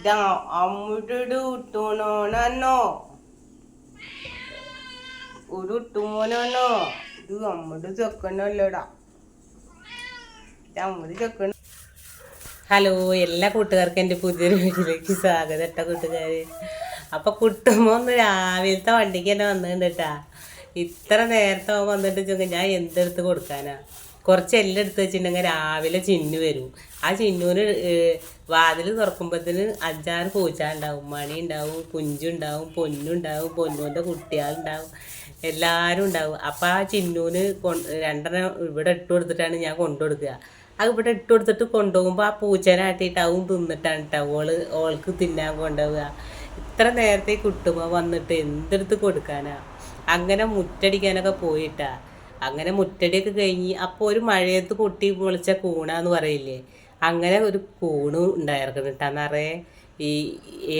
ഇതാ അമ്മൂടെ ഉട്ടോണോ ഒരു ഉട്ടുമോനാണോ ഇത് അമ്മയുടെ ചെക്കണല്ലോടാ ഇത് ചെക്കണ ഹലോ എല്ലാ കൂട്ടുകാർക്കും എന്റെ പുതിയൊരു വീട്ടിലേക്ക് സ്വാഗതം കേട്ടോ കൂട്ടുകാർ അപ്പോൾ കുട്ടുമ്പോൾ ഒന്ന് രാവിലത്തെ വണ്ടിക്ക് തന്നെ വന്നിട്ടുണ്ട് ഇത്ര നേരത്തെ വന്നിട്ട് ഞാൻ എന്തെടുത്ത് കൊടുക്കാനാ? കുറച്ച് എല്ലാം എടുത്ത് വെച്ചിട്ടുണ്ടെങ്കിൽ രാവിലെ ചിന്നു വരും. ആ ചിന്നൂന് വാതിൽ തുറക്കുമ്പോഴത്തേന് അഞ്ചാറ് പൂച്ചാണ്ടാവും മണി ഉണ്ടാവും കുഞ്ചുണ്ടാവും പൊന്നുണ്ടാവും പൊന്നുവിന്റെ കുട്ടികളുണ്ടാവും എല്ലാവരും ഉണ്ടാവും. അപ്പം ആ ചിന്നൂന് രണ്ടെണ്ണം ഇവിടെ ഇട്ട് കൊടുത്തിട്ടാണ് ഞാൻ കൊണ്ടു കൊടുക്കുക. അത് ഇവിടെ ഇട്ട് കൊടുത്തിട്ട് കൊണ്ടുപോകുമ്പോൾ ആ പൂച്ചനാട്ടിയിട്ടാവും തിന്നിട്ടാണ് കേട്ടോ ഓൾ ഓൾക്ക് തിന്നാൻ കൊണ്ടുപോവുക. ഇത്ര നേരത്തെ കുട്ടുമ്പോൾ വന്നിട്ട് എന്തെടുത്ത് കൊടുക്കാനാ? അങ്ങനെ മുറ്റടിക്കാനൊക്കെ പോയിട്ടാ. അങ്ങനെ മുറ്റടിയൊക്കെ കഴിഞ്ഞ് അപ്പോൾ ഒരു മഴയത്ത് പൊട്ടി മുളച്ച കൂണാന്ന് പറയില്ലേ? അങ്ങനെ ഒരു കൂണ് ഉണ്ടായിരുന്നു കേട്ടോ. നിറയെ ഈ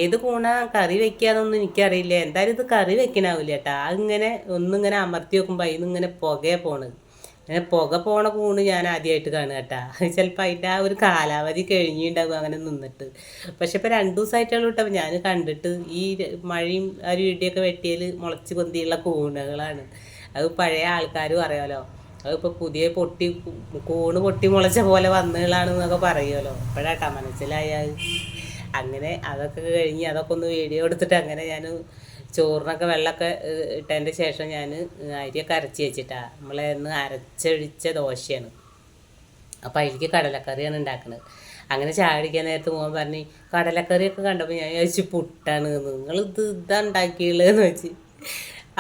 ഏത് കൂണ കറി വെക്കാന്നൊന്നും എനിക്കറിയില്ല. എന്തായാലും ഇത് കറി വെക്കണാവില്ല കേട്ടാ. അതിങ്ങനെ ഒന്നിങ്ങനെ അമർത്തി വെക്കുമ്പോൾ അതിൽ നിന്ന് ഇങ്ങനെ പുകയെ പോണത് അങ്ങനെ പുക പോണ കൂണ് ഞാൻ ആദ്യമായിട്ട് കാണുക കേട്ടാ. ചിലപ്പോൾ അതിന്റെ ആ ഒരു കാലാവധി കഴിഞ്ഞിട്ടുണ്ടാവും അങ്ങനെ നിന്നിട്ട്. പക്ഷെ ഇപ്പോൾ രണ്ട് ദിവസമായിട്ടുള്ള കേട്ടോ. ഞാൻ കണ്ടിട്ട് ഈ മഴയും ആ ഒരു ഇടിയൊക്കെ വെട്ടിയാൽ മുളച്ച് പൊന്തിയുള്ള കൂണുകളാണ്. അത് പഴയ ആൾക്കാരും അറിയാമല്ലോ അതിപ്പോൾ പുതിയ പൊട്ടി കൂണ് പൊട്ടി മുളച്ച പോലെ വന്നുകളാണെന്നൊക്കെ പറയുമല്ലോ. ഇപ്പോഴാട്ടാ മനസ്സിലായ അങ്ങനെ അതൊക്കെ കഴിഞ്ഞ് അതൊക്കെ ഒന്ന് വീഡിയോ എടുത്തിട്ട് അങ്ങനെ ഞാൻ ചോറിനൊക്കെ വെള്ളമൊക്കെ ഇട്ടതിന്റെ ശേഷം ഞാൻ അരിയൊക്കെ അരച്ച് വെച്ചിട്ടാ. നമ്മളെ ഇന്ന് അരച്ചൊഴിച്ച ദോശയാണ്. അപ്പോൾ അതിലേക്ക് കടലക്കറിയാണ് ഉണ്ടാക്കുന്നത് അങ്ങനെ ചായ അടിക്കാൻ നേരത്ത് പോകാൻ പറഞ്ഞു കടലക്കറിയൊക്കെ കണ്ടപ്പോൾ ഞാൻ ചോദിച്ചു പുട്ടാണ്. നിങ്ങൾ ഇത് ഇതാ ഉണ്ടാക്കിയുള്ളതെന്ന് വെച്ച്.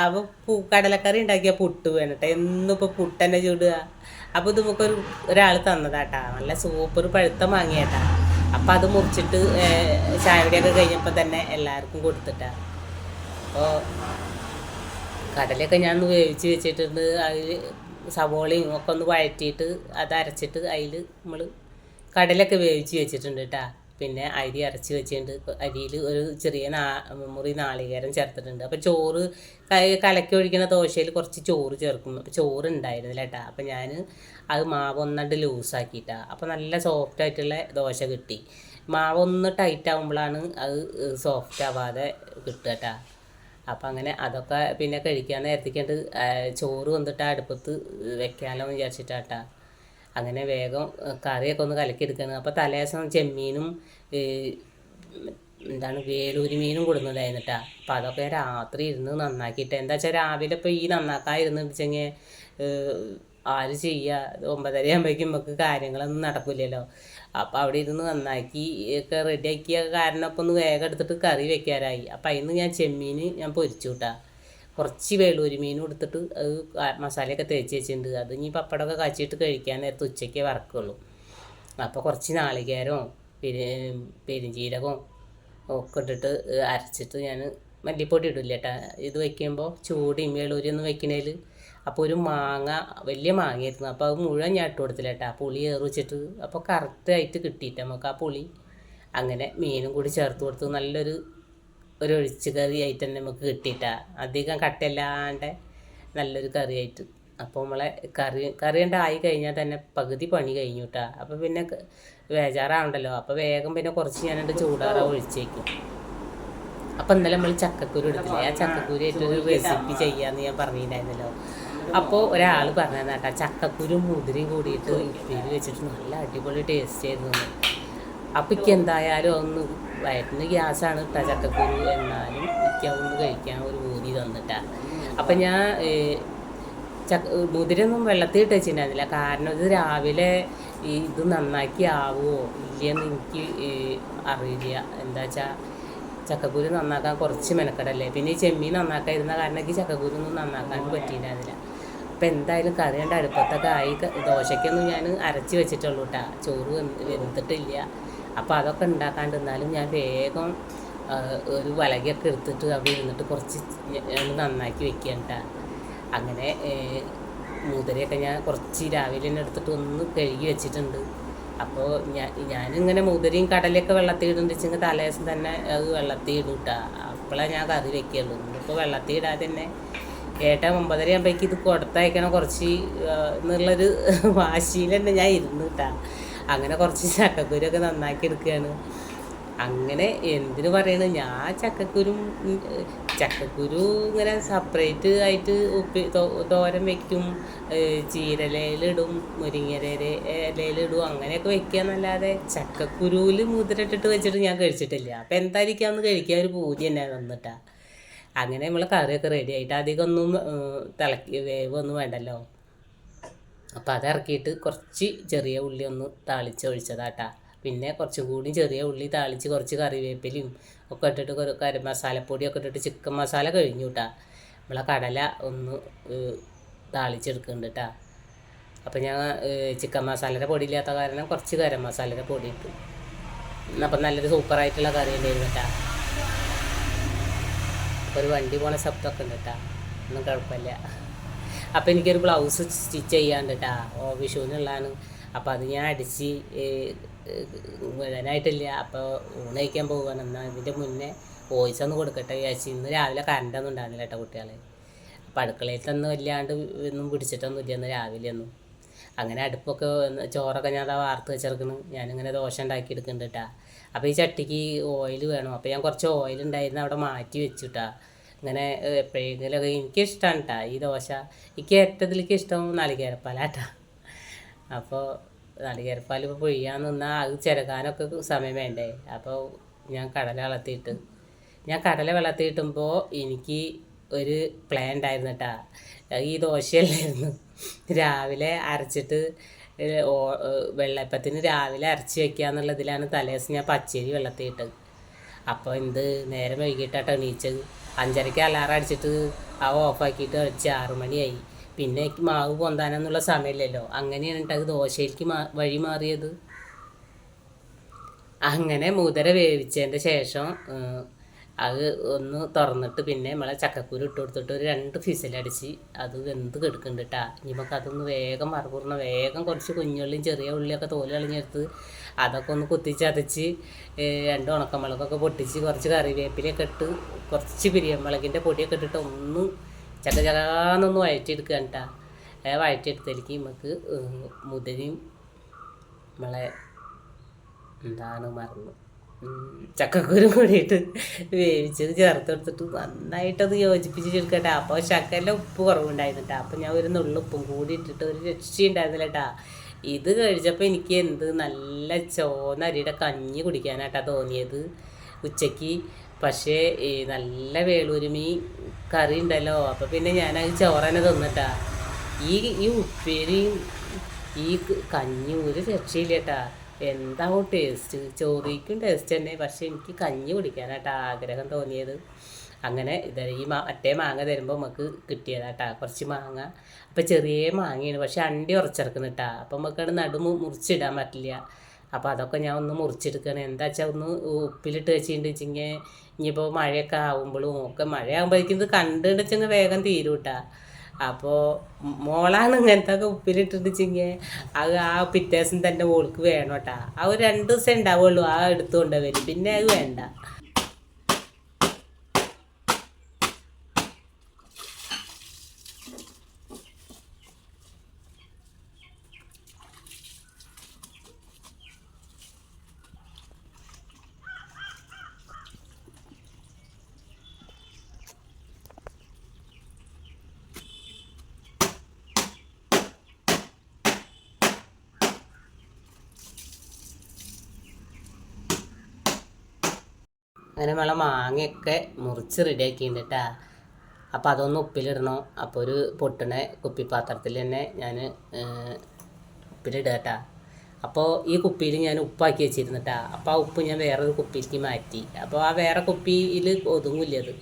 അപ്പോൾ പൂ കടലക്കറി ഉണ്ടാക്കിയ പുട്ട് വേണം കേട്ടോ എന്നും ഇപ്പോൾ പുട്ട് ചൂടുക. അപ്പോൾ ഇത് നമുക്കൊരു ഒരാൾ തന്നതാട്ടാ. നല്ല സൂപ്പർ പഴുത്ത മാങ്ങിയാട്ടാ. അപ്പോൾ അത് മുറിച്ചിട്ട് ചായവിടെയൊക്കെ കഴിഞ്ഞപ്പോ കഴിഞ്ഞപ്പോൾ തന്നെ എല്ലാവർക്കും കൊടുത്തിട്ടാ. അപ്പോൾ കടലൊക്കെ ഞാൻ ഒന്ന് വേവിച്ച് വെച്ചിട്ടുണ്ട്. അതിൽ സവോളയും ഒക്കെ ഒന്ന് വഴറ്റിയിട്ട് അത് അരച്ചിട്ട് അതിൽ നമ്മൾ കടലൊക്കെ വേവിച്ച് വെച്ചിട്ടുണ്ട് കേട്ടോ പിന്നെ അരി അരച്ച് വെച്ചിട്ടുണ്ട്. അരിയിൽ ഒരു ചെറിയ നാ മുറി നാളികേരം ചേർത്തിട്ടുണ്ട്. അപ്പോൾ ചോറ് കലക്കി ഒഴിക്കുന്ന ദോശയിൽ കുറച്ച് ചോറ് ചേർക്കും. അപ്പോൾ ചോറ് ഉണ്ടായിരുന്നില്ല കേട്ടോ അപ്പോൾ ഞാൻ അത് മാവ് ഒന്നണ്ട് ലൂസാക്കിയിട്ടാണ് അപ്പോൾ നല്ല സോഫ്റ്റ് ആയിട്ടുള്ള ദോശ കിട്ടി. മാവ് ഒന്ന് ടൈറ്റ് ആകുമ്പോഴാണ് അത് സോഫ്റ്റ് ആവാതെ കിട്ടുക കേട്ടോ അപ്പം അങ്ങനെ അതൊക്കെ പിന്നെ കഴിക്കാൻ നേരത്തേക്കണ്ട് ചോറ് വന്നിട്ട് അടുപ്പത്ത് വെക്കാമല്ലോ എന്ന് വിചാരിച്ചിട്ടാട്ടാ അങ്ങനെ വേഗം കറിയൊക്കെ ഒന്ന് കലക്കിയെടുക്കുകയാണ് അപ്പോൾ തലേദിവസം ചെമ്മീനും എന്താണ് വേലൂരി മീനും കൊടുന്നതായിരുന്നിട്ടാ. അപ്പോൾ അതൊക്കെ രാത്രി ഇരുന്ന് നന്നാക്കിയിട്ട്. എന്താ വെച്ചാൽ രാവിലെ ഇപ്പോൾ ഈ നന്നാക്കാതിരുന്ന് വെച്ചെങ്കിൽ ആര് ചെയ്യുക ഒമ്പതര ആകുമ്പോഴേക്കും നമുക്ക് കാര്യങ്ങളൊന്നും നടക്കില്ലല്ലോ. അപ്പോൾ അവിടെ ഇരുന്ന് നന്നാക്കി ഒക്കെ റെഡിയാക്കിയ കാരണം അപ്പോൾ ഒന്ന് വേഗം എടുത്തിട്ട് കറി വെക്കാറായി. അപ്പം അതിന് ഞാൻ ചെമ്മീൻ ഞാൻ പൊരിച്ചു കൂട്ടാ കുറച്ച് വേളൂരി മീനും എടുത്തിട്ട് അത് മസാലയൊക്കെ തേച്ച് വെച്ചിട്ടുണ്ട്. അത് ഇനി പപ്പടമൊക്കെ കാച്ചിട്ട് കഴിക്കാൻ നേരത്തെ ഉച്ചയ്ക്കേ വറക്കുള്ളൂ. അപ്പോൾ കുറച്ച് നാളികേരവും പെരി പെരിഞ്ചീരകവും ഒക്കെ ഇട്ടിട്ട് അരച്ചിട്ട് ഞാൻ മല്ലിപ്പൊടി ഇടില്ല ഇത് വയ്ക്കുമ്പോൾ ചൂടിയും വേളൂരിയൊന്നും വെക്കണേൽ അപ്പോൾ ഒരു മാങ്ങ വലിയ മാങ്ങയായിരുന്നു. അപ്പോൾ അത് മുഴുവൻ ഞാൻ ഇട്ട് കൊടുത്തില്ല കേട്ടാ പുളി ഏറി വെച്ചിട്ട് അപ്പോൾ കറക്റ്റായിട്ട് കിട്ടിയിട്ട് നമുക്ക് ആ പുളി. അങ്ങനെ മീനും കൂടി ചേർത്ത് കൊടുത്ത് നല്ലൊരു ഒരു ഒഴിച്ച് കറി ആയിട്ട് തന്നെ നമുക്ക് കിട്ടിയിട്ടാ. അധികം കട്ടയില്ലാണ്ട് നല്ലൊരു കറിയായിട്ട് അപ്പോൾ നമ്മളെ കറി കറി ഉണ്ടായി കഴിഞ്ഞാൽ തന്നെ പകുതി പണി കഴിഞ്ഞു കേട്ടാ അപ്പോൾ പിന്നെ ബേജാറാവണ്ടല്ലോ അപ്പോൾ വേഗം പിന്നെ കുറച്ച് ഞാനെന്റെ ചൂടാറ ഒഴിച്ചേക്കും. അപ്പോൾ ഇന്നലെ നമ്മൾ ചക്കക്കുരു എടുത്തില്ലേ? ആ ചക്കക്കുരു ഏറ്റവും റെസിപ്പി ചെയ്യാമെന്ന് ഞാൻ പറഞ്ഞിട്ടുണ്ടായിരുന്നല്ലോ. അപ്പോൾ ഒരാൾ പറഞ്ഞു കേട്ടാ ചക്കക്കുരു മുതിരി കൂടിയിട്ട് ഉപ്പേരി വെച്ചിട്ട് നല്ല അടിപൊളി ടേസ്റ്റ് ആയിരുന്നു. എന്ന്. അപ്പം എനിക്ക് എന്തായാലും ഒന്ന് വയറ്റിന് ഗ്യാസാണ് ഇട്ട ചക്കക്കുരു എന്നാലും എനിക്ക് അതൊന്ന് കഴിക്കാൻ ഒരു ഊതി തന്നിട്ടാ. അപ്പം ഞാൻ ചക്ക മുതിരൊന്നും വെള്ളത്തിൽ ഇട്ട് വെച്ചിട്ടുണ്ടായിരുന്നില്ല. കാരണം ഇത് രാവിലെ ഈ ഇത് നന്നാക്കി ആവുമോ ഇല്ലയെന്ന് എനിക്ക് അറിയില്ല. എന്താ വെച്ചാൽ ചക്കക്കുരു നന്നാക്കാൻ കുറച്ച് മെനക്കെടല്ലേ? പിന്നെ ഈ ചെമ്മീൻ നന്നാക്കാതിരുന്ന കാരണം എനിക്ക് ചക്കക്കുരു ഒന്നും നന്നാക്കാൻ പറ്റിയിട്ടുണ്ടായിരുന്നില്ല. അപ്പം എന്തായാലും കറി കണ്ട അടുപ്പത്തൊക്കെ ആയി. ദോശയ്ക്കൊന്നും ഞാൻ അരച്ച് വെച്ചിട്ടുള്ളൂ കേട്ടാ ചോറ് വെന്ത് വെന്തിട്ടില്ല. അപ്പോൾ അതൊക്കെ ഉണ്ടാക്കാണ്ട് എന്നാലും ഞാൻ വേഗം ഒരു വലകയൊക്കെ എടുത്തിട്ട് അവിടെ ഇരുന്നിട്ട് കുറച്ച് ഒന്ന് നന്നാക്കി വെക്കണ്ട അങ്ങനെ മുതിരയൊക്കെ ഞാൻ കുറച്ച് രാവിലെ തന്നെ എടുത്തിട്ട് ഒന്ന് കഴുകി വെച്ചിട്ടുണ്ട്. അപ്പോൾ ഞാൻ ഞാനിങ്ങനെ മുതിരയും കടലൊക്കെ വെള്ളത്തിൽ ഇടുന്നുണ്ട് വെച്ചെങ്കിൽ തലേദിവസം തന്നെ അത് വെള്ളത്തിൽ ഇടും കേട്ടോ. അപ്പോഴാണ് ഞാൻ കറി വെക്കുള്ളൂ ഇന്നിപ്പോൾ വെള്ളത്തിൽ ഇടാതെ തന്നെ ഏട്ടൻ ഒമ്പതര ആകുമ്പോഴേക്കും ഇത് കൊടുത്തയക്കണം. കുറച്ച് എന്നുള്ളൊരു വാശിയിൽ തന്നെ ഞാൻ ഇരുന്നു കേട്ടാ. അങ്ങനെ കുറച്ച് ചക്കക്കുരൊക്കെ നന്നാക്കി എടുക്കുകയാണ്. അങ്ങനെ എന്തിനു പറയണ? ഞാൻ ചക്കക്കുരു ചക്കക്കുരു ഇങ്ങനെ സെപ്പറേറ്റ് ആയിട്ട് ഉപ്പി തോരൻ വെക്കും ചീരലയിലിടും മുരിങ്ങര ഇലയിലിടും അങ്ങനെയൊക്കെ വെക്കുക എന്നല്ലാതെ ചക്കക്കുരുവിൽ മുതിരട്ടിട്ട് വെച്ചിട്ട് ഞാൻ കഴിച്ചിട്ടില്ല. അപ്പം എന്തായിരിക്കാം അന്ന് കഴിക്കാൻ ഒരു പൂതി തന്നെ വന്നിട്ടാ അങ്ങനെ നമ്മൾ കറിയൊക്കെ റെഡി ആയിട്ട് അധികം ഒന്നും തിളക്കി വേവൊന്നും വേണ്ടല്ലോ. അപ്പോൾ അത് ഇറക്കിയിട്ട് കുറച്ച് ചെറിയ ഉള്ളി ഒന്ന് താളിച്ച് ഒഴിച്ചതാട്ടാ. പിന്നെ കുറച്ചും കൂടി ചെറിയ ഉള്ളി താളിച്ച് കുറച്ച് കറിവേപ്പിലയും ഒക്കെ ഇട്ടിട്ട് കുറേ കറി മസാലപ്പൊടിയൊക്കെ ഇട്ടിട്ട് ചിക്കൻ മസാല കഴിഞ്ഞു കേട്ടാ നമ്മളെ കടല ഒന്ന് താളിച്ചെടുക്കുന്നുണ്ട് കേട്ടാ അപ്പോൾ ഞാൻ ചിക്കൻ മസാലയുടെ പൊടി ഇല്ലാത്ത കാരണം കുറച്ച് ഗരം മസാലയുടെ പൊടി ഇട്ടു അപ്പം നല്ലൊരു സൂപ്പറായിട്ടുള്ള കറി ഉണ്ടായിരുന്നു കേട്ടാ ഒരു വണ്ടി പോണ ശബ്ദമൊക്കെ ഉണ്ട് കേട്ടാ ഒന്നും കുഴപ്പമില്ല. അപ്പോൾ എനിക്കൊരു ബ്ലൗസ് സ്റ്റിച്ച് ചെയ്യാണ്ടിട്ടാ. ഓ വിഷുവിനുള്ളതാണ്. അപ്പോൾ അത് ഞാൻ അടിച്ച് മുഴുവനായിട്ടില്ല അപ്പോൾ ഊണ് കഴിക്കാൻ എന്നാൽ ഇതിന്റെ മുന്നേ വോയിസ് ഒന്ന് കൊടുക്കട്ടെ വിചാരിച്ച് ഇന്ന് രാവിലെ കറണ്ടൊന്നും ഉണ്ടായിരുന്നില്ല കേട്ടോ കുട്ടികളെ. അപ്പോൾ തന്നെ വല്ലാണ്ട് ഒന്നും പിടിച്ചിട്ടൊന്നും ഇല്ല. ഇന്ന് രാവിലെ ഒന്നും. അങ്ങനെ അടുപ്പൊക്കെ ചോറൊക്കെ ഞാൻ അതാ വാർത്ത് വെച്ചിരിക്കുന്നു ഞാനിങ്ങനെ ദോശ ഉണ്ടാക്കി എടുക്കുന്നുണ്ട് കേട്ടാ അപ്പോൾ ഈ ചട്ടിക്ക് ഓയിൽ വേണം. അപ്പോൾ ഞാൻ കുറച്ച് ഓയിൽ ഉണ്ടായിരുന്നു. അവിടെ മാറ്റി വെച്ചു കേട്ടാ ഇങ്ങനെ ഏഹ്, എപ്പോഴെങ്കിലുമൊക്കെ എനിക്കിഷ്ടമാണ് കേട്ടാ ഈ ദോശ. എനിക്ക് ഏറ്റതിലേക്ക് ഇഷ്ടം നാളികേരപ്പാല കേട്ടാ അപ്പോൾ നാളികേരപ്പാൽ ഇപ്പോൾ പൊഴിയാൻ നിന്നാൽ അത് ചിരകാനൊക്കെ സമയം വേണ്ടേ. അപ്പോൾ ഞാൻ കടല വളർത്തിയിട്ട് ഞാൻ കടല വളർത്തിയിട്ടുമ്പോൾ എനിക്ക് ഒരു പ്ലാൻ ഉണ്ടായിരുന്നു കേട്ടാ ഈ ദോശയല്ലായിരുന്നു. രാവിലെ അരച്ചിട്ട് വെള്ളപ്പത്തിന് രാവിലെ അരച്ച് വെക്കുക എന്നുള്ളതിലാണ് തലേദിവസം ഞാൻ പച്ചരി വെള്ളത്തിയിട്ടത് അപ്പോൾ എന്ത് നേരെ വൈകിട്ടാട്ടോ എണീച്ചത് അഞ്ചരയ്ക്ക് അലാറം അടിച്ചിട്ട് ആ ഓഫാക്കിയിട്ട് അടിച്ച് ആറു മണിയായി. പിന്നെ എനിക്ക് മാവ് പൊന്താനെന്നുള്ള സമയമില്ലല്ലോ. അങ്ങനെയാണ് കേട്ടോ ദോശയിലേക്ക് വഴി മാറിയത്. അങ്ങനെ മുതിര വേവിച്ചതിന്റെ ശേഷം അത് ഒന്ന് തുറന്നിട്ട് പിന്നെ നമ്മളെ ചക്കക്കുരു ഇട്ട് കൊടുത്തിട്ട് ഒരു രണ്ട് ഫിസിലടിച്ച് അത് വെന്ത് കെടുക്കുന്നുണ്ട് കേട്ടാ നമുക്ക് അതൊന്ന് വേഗം മറുപൂർണ വേഗം കുറച്ച് കുഞ്ഞുള്ളിയും ചെറിയ ഉള്ളിയൊക്കെ തോൽ കളിഞ്ഞെടുത്ത് അതൊക്കെ ഒന്ന് കുത്തിച്ചതച്ച് രണ്ട് ഉണക്കമുളകൊക്കെ പൊട്ടിച്ച് കുറച്ച് കറിവേപ്പിലൊക്കെ ഇട്ട് കുറച്ച് പിരിയമ്പളകിന്റെ പൊടിയൊക്കെ ഇട്ടിട്ട് ഒന്ന് ചക്ക ചകാന്നൊന്ന് വഴറ്റിയെടുക്കുക കേട്ടാ വഴറ്റിയെടുത്തേക്ക് നമുക്ക് മുതിരയും നമ്മളെ എന്താണ് മറന്നു ചക്കക്കുരു കൂടിയിട്ട് വേവിച്ചത് ചേർത്ത് കൊടുത്തിട്ട് നന്നായിട്ടത് യോജിപ്പിച്ച് ചേർക്കട്ടെ അപ്പോൾ ശക്കല ഉപ്പ് കുറവുണ്ടായിരുന്നുട്ടാ. അപ്പം ഞാൻ ഒരു നുള്ളുപ്പും കൂടി ഇട്ടിട്ട് ഒരു രക്ഷയുണ്ടായിരുന്നില്ല കേട്ടാ ഇത് കഴിച്ചപ്പോൾ എനിക്ക് എന്ത് നല്ല ചോന്ന അരിയുടെ കഞ്ഞി കുടിക്കാനായിട്ടാ തോന്നിയത് ഉച്ചയ്ക്ക് പക്ഷേ ഈ നല്ല വേളൂരുമി കറി ഉണ്ടല്ലോ. അപ്പോൾ പിന്നെ ഞാനത് ചോറനെ തിന്നിട്ടാ. ഈ ഈ ഉപ്പേരിയും ഈ കഞ്ഞി ഒരു രക്ഷയില്ല കേട്ടാ എന്താവും ടേസ്റ്റ് ചോറിക്കും ടേസ്റ്റ് തന്നെ. പക്ഷെ എനിക്ക് കഞ്ഞി കുടിക്കാനായിട്ട് ആഗ്രഹം തോന്നിയത്. അങ്ങനെ ഇത് ഈ മാ മറ്റേ മാങ്ങ തരുമ്പോൾ നമുക്ക് കിട്ടിയതാട്ടാ. കുറച്ച് മാങ്ങ. അപ്പോൾ ചെറിയ മാങ്ങയാണ്. പക്ഷെ അണ്ടി ഉറച്ചിറക്കുന്നിട്ടാ. അപ്പം നമുക്കത് നടു മുറിച്ചിടാൻ പറ്റില്ല. അപ്പോൾ അതൊക്കെ ഞാൻ ഒന്ന് മുറിച്ചെടുക്കണം. എന്താ വെച്ചാൽ ഒന്ന് ഉപ്പിലിട്ട് വെച്ചിട്ടുണ്ട്. വെച്ചിങ്ങനെ ഇനിയിപ്പോൾ മഴയൊക്കെ ആകുമ്പോഴും ഒക്കെ മഴയാകുമ്പോഴേക്കും ഇത് കണ്ടുണ്ടെച്ചെങ്കിൽ വേഗം തീരും കേട്ടാ അപ്പോൾ മോളാണ് ഇങ്ങനത്തെ ഒക്കെ ഉപ്പിലിട്ടിട്ട് ഉപ്പിലിട്ടിട്ടിച്ചിങ്ങ അത് ആ പിറ്റേ ദിവസം തന്നെ ഓൾക്ക് വേണം ആ ഒരു രണ്ട് ദിവസം ഉണ്ടാവുള്ളൂ ആ എടുത്തുകൊണ്ട് വരും പിന്നെ അത് വേണ്ട. അങ്ങനെ നമ്മളെ മാങ്ങയൊക്കെ മുറിച്ച് റെഡിയാക്കിയിട്ടുണ്ട് കേട്ടാ അപ്പോൾ അതൊന്ന് ഉപ്പിലിടണം. അപ്പോൾ ഒരു പൊട്ടണ കുപ്പിപ്പാത്രത്തിൽ തന്നെ ഞാൻ ഉപ്പിലിടുക അപ്പോൾ ഈ കുപ്പിയിൽ ഞാൻ ഉപ്പാക്കി വെച്ചിരുന്നിട്ടാ അപ്പോൾ ആ ഉപ്പ് ഞാൻ വേറൊരു കുപ്പിയിലേക്ക് മാറ്റി. അപ്പോൾ ആ വേറെ കുപ്പിയിൽ ഒതുങ്ങില്ല അത്.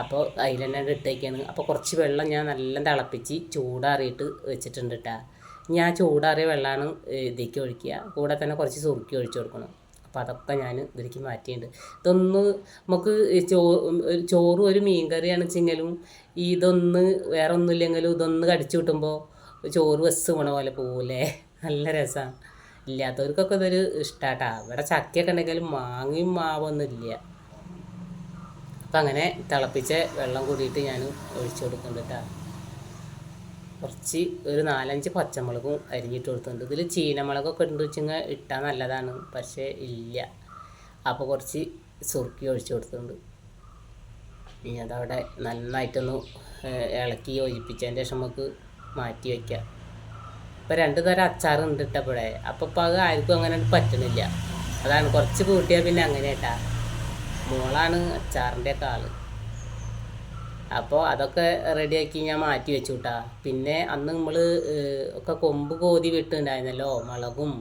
അപ്പോൾ അതിൽ തന്നെ ഇട്ടേക്കാണ്. അപ്പോൾ കുറച്ച് വെള്ളം ഞാൻ നല്ല തിളപ്പിച്ച് ചൂടാറിയിട്ട് വെച്ചിട്ടുണ്ട് കേട്ടാ ഞാൻ ചൂടാറിയ വെള്ളമാണ് ഇതിലേക്ക് ഒഴിക്കുക. കൂടെ തന്നെ കുറച്ച് സുറുക്കി ഒഴിച്ചു കൊടുക്കണം. അപ്പോൾ അതൊക്കെ ഞാൻ ഇതിലേക്ക് മാറ്റിയിട്ടുണ്ട്. ഇതൊന്ന് നമുക്ക് ചോറ് ചോറും ഒരു മീൻ കറിയാണ് വെച്ചെങ്കിലും ഇതൊന്ന് വേറെ ഒന്നുമില്ലെങ്കിലും ഇതൊന്ന് കടിച്ചു കിട്ടുമ്പോൾ ചോറ് ബസ് പോണ പോലെ പോകൂലേ നല്ല രസമാണ് ഇല്ലാത്തവർക്കൊക്കെ ഇതൊരു ഇഷ്ടാട്ടാ. ഇവിടെ ചക്കയൊക്കെ ഉണ്ടെങ്കിലും മാങ്ങയും മാവൊന്നും ഇല്ല. അപ്പം അങ്ങനെ തിളപ്പിച്ച വെള്ളം കൂടിയിട്ട് ഞാൻ ഒഴിച്ചു കൊടുക്കുന്നുണ്ട് കേട്ടോ. കുറച്ച് ഒരു നാലഞ്ച് പച്ചമുളകും അരിഞ്ഞിട്ട് കൊടുത്തിട്ടുണ്ട്. ഇതിൽ ചീനമുളകൊക്കെ ഉണ്ട് വെച്ചെങ്കിൽ ഇട്ടാൽ നല്ലതാണ്. പക്ഷേ ഇല്ല. അപ്പോൾ കുറച്ച് സുറുക്കി ഒഴിച്ചു കൊടുത്തിട്ടുണ്ട്. ഇനി അതവിടെ നന്നായിട്ടൊന്ന് ഇളക്കി യോജിപ്പിച്ചതിന് ശേഷം നമുക്ക് മാറ്റി വയ്ക്കാം ഇപ്പോൾ രണ്ട് തരം അച്ചാറുണ്ട് ഇട്ടപ്പോഴേ അപ്പോൾ ഇപ്പം അത് ആർക്കും അങ്ങനെ പറ്റണില്ല. അതാണ് കുറച്ച് കൂട്ടിയാൽ പിന്നെ അങ്ങനെ കേട്ടാ മോളാണ് അച്ചാറിന്റെ ഒക്കെ ആൾ. അപ്പോൾ അതൊക്കെ റെഡിയാക്കി ഞാൻ മാറ്റി വെച്ചു കേട്ടാ പിന്നെ അന്ന് നമ്മൾ ഒക്കെ കൊമ്പ് കോതി വിട്ടുണ്ടായിരുന്നല്ലോ മുളകും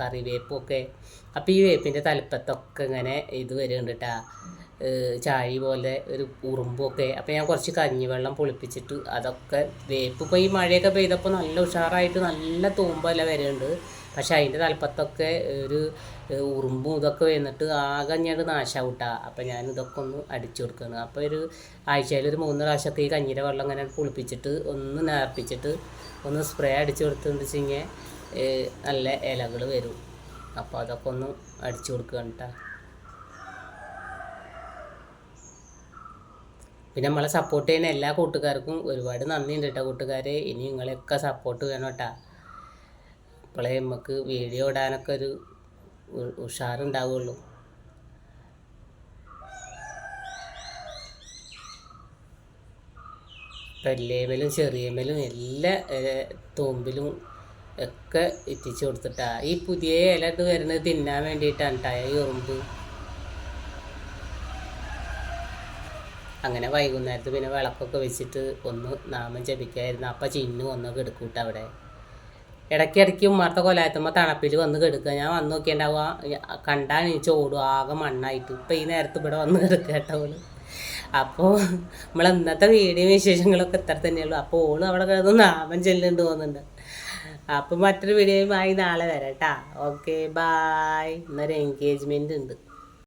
കറിവേപ്പും ഒക്കെ അപ്പോൾ ഈ വേപ്പിന്റെ തലപ്പത്തൊക്കെ ഇങ്ങനെ ഇത് വരുന്നുണ്ട് കേട്ടാ ചാഴി പോലെ ഒരു ഉറുമ്പൊക്കെ. അപ്പോൾ ഞാൻ കുറച്ച് കഞ്ഞിവെള്ളം പൊളിപ്പിച്ചിട്ട് അതൊക്കെ വേപ്പ്. ഇപ്പോൾ ഈ മഴയൊക്കെ പെയ്തപ്പോൾ നല്ല ഉഷാറായിട്ട് നല്ല തൂമ്പല വരുന്നുണ്ട് പക്ഷെ അതിന്റെ തലപ്പത്തൊക്കെ ഒരു ഉറുമ്പും ഇതൊക്കെ വന്നിട്ട് ആകെ ഞാൻ നാശാവൂട്ടാ. അപ്പം ഞാൻ ഇതൊക്കെ ഒന്ന് അടിച്ചു കൊടുക്കുകയാണ് അപ്പോൾ ഒരു ആഴ്ചയിൽ ഒരു മൂന്ന് പ്രാവശ്യമൊക്കെ ഈ കഞ്ഞിയുടെ വെള്ളം ഇങ്ങനെ കുളിപ്പിച്ചിട്ട് ഒന്ന് നേർപ്പിച്ചിട്ട് ഒന്ന് സ്പ്രേ അടിച്ചു കൊടുത്തെന്ന് വെച്ച് കഴിഞ്ഞാൽ നല്ല ഇലകൾ വരും. അപ്പോൾ അതൊക്കെ ഒന്ന് അടിച്ചു കൊടുക്കുകയാണ് കേട്ടോ പിന്നെ നമ്മളെ സപ്പോർട്ട് ചെയ്യുന്ന എല്ലാ കൂട്ടുകാർക്കും ഒരുപാട് നന്ദിയുണ്ട് കേട്ടോ കൂട്ടുകാരെ. ഇനി നിങ്ങളെയൊക്കെ സപ്പോർട്ട് വേണം കേട്ടോ അപ്പോളേ നമുക്ക് വീഡിയോ ഇടാനൊക്കെ ഒരു ഉഷാറുണ്ടാവുള്ളൂ. വലിയമേലും ചെറിയമേലും എല്ലാ തൂമ്പിലും ഒക്കെ എത്തിച്ചു കൊടുത്തിട്ടാ. ഈ പുതിയ ഇല ഇത് വരുന്നത് തിന്നാൻ വേണ്ടിയിട്ടാണ് കേട്ടോ ഈ ഉറുമ്പ്. അങ്ങനെ വൈകുന്നേരത്ത് പിന്നെ വിളക്കൊക്കെ വെച്ചിട്ട് ഒന്ന് നാമം ജപിക്കായിരുന്നു. അപ്പം ചിന്നു ഒന്നൊക്കെ കെടുക്കൂട്ട അവിടെ. ഇടയ്ക്കിടയ്ക്ക് ഉമ്മാർത്ത കൊലായത്തുമ്പോൾ തണുപ്പിൽ വന്ന് കെടുക്കുക. ഞാൻ വന്ന് നോക്കിയിട്ടുണ്ടാവുക കണ്ടാൽ എനിക്ക് ഓടും ആകെ മണ്ണായിട്ട്. ഇപ്പം ഈ നേരത്ത് ഇവിടെ വന്ന് കിടക്കുക കേട്ടോ ഓൾ. അപ്പോൾ നമ്മൾ ഇന്നത്തെ വീഡിയോ വിശേഷങ്ങളൊക്കെ ഇത്ര തന്നെയുള്ളൂ അപ്പോൾ ഓൾ അവിടെ കിടന്ന് നാമം ചെല്ലുന്നുണ്ട് പോകുന്നുണ്ട് അപ്പം മറ്റൊരു വീഡിയോയുമായി നാളെ വരാം കേട്ടോ. ഓക്കെ ബായ് ഇന്നൊരു എൻഗേജ്മെന്റ് ഉണ്ട്.